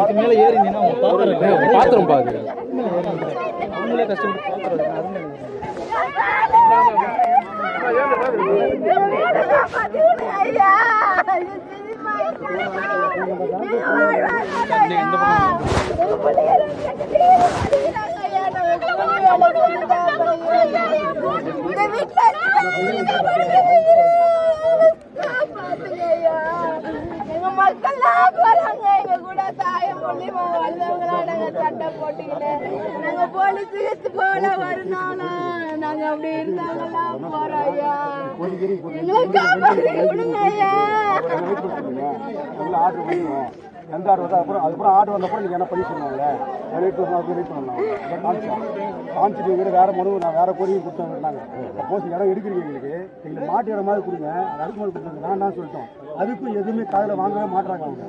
அதுக்கு மேலே ஏறினீங்கன்னா பாத்திரம் பாது மக்கள் மக்கள்லாம் போறாங்க எங்க கூட தாயம் மூலியமா வந்தவங்களா நாங்க சட்டை போட்டுக்கிட்டு நாங்க போலீஸுக்கு போல வருந்தாலும் நாங்க அப்படி இருந்தாங்களா போறோம் ஐயா. விடுங்க ஐயா. ஆர்டர் எந்த ஆர்டர் அப்புறம் அதுக்கப்புறம் ஆர்டர் வந்தப்பறம் நீங்கள் என்ன பண்ணி சொன்னாங்க வெயிட் பண்ணலாம் வெயிட் பண்ணலாம் காமிச்சிட்டு மனு நான் வேற கோரிக்கை நாங்கள் சப்போஸ் இடம் எடுக்கிறீங்க எங்களுக்கு. எங்களுக்கு மாட்டு இடம் மாதிரி கொடுங்க அது அடுக்கு கொடுத்தாங்க வேண்டாம்னு சொல்லிட்டோம் அதுக்கும் எதுவுமே காதில் வாங்கவே மாட்டாங்க அவங்க.